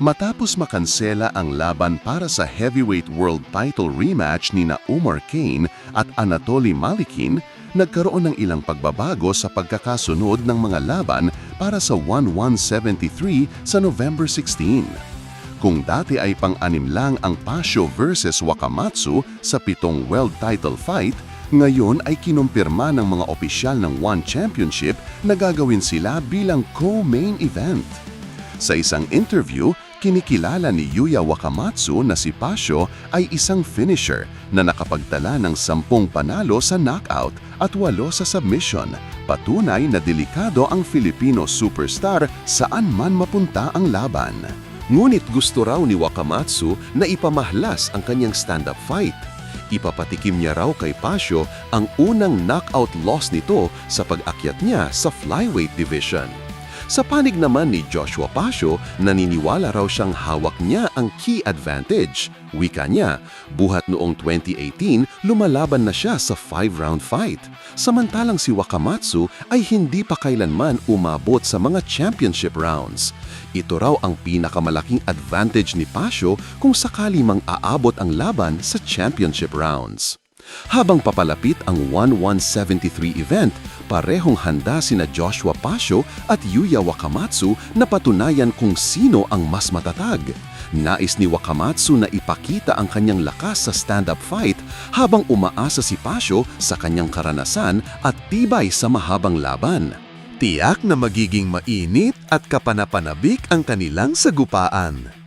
Matapos makansela ang laban para sa heavyweight world title rematch ni na Umar Kane at Anatoly Malikin, nagkaroon ng ilang pagbabago sa pagkakasunod ng mga laban para sa 1173 sa November 16. Kung dati ay pang-anim lang ang Pasho versus Wakamatsu sa pitong world title fight, ngayon ay kinumpirma ng mga opisyal ng One Championship na gagawin sila bilang co-main event. Sa isang interview, kinikilala ni Yuya Wakamatsu na si Pasho ay isang finisher na nakapagtala ng sampung panalo sa knockout at walo sa submission. Patunay na delikado ang Filipino superstar saan man mapunta ang laban. Ngunit gusto raw ni Wakamatsu na ipamahlas ang kanyang stand-up fight. Ipapatikim niya raw kay Pasio ang unang knockout loss nito sa pag-akyat niya sa flyweight division. Sa panig naman ni Joshua Pasio, naniniwala raw siyang hawak niya ang key advantage. Wika niya, buhat noong 2018, lumalaban na siya sa five-round fight. Samantalang si Wakamatsu ay hindi pa kailanman umabot sa mga championship rounds. Ito raw ang pinakamalaking advantage ni Pasio kung sakali mang aabot ang laban sa championship rounds. Habang papalapit ang 1173 event, parehong handa sina Joshua Pasio at Yuya Wakamatsu na patunayan kung sino ang mas matatag. Nais ni Wakamatsu na ipakita ang kanyang lakas sa stand-up fight habang umaasa si Pasio sa kanyang karanasan at tibay sa mahabang laban. Tiyak na magiging mainit at kapanapanabik ang kanilang sagupaan.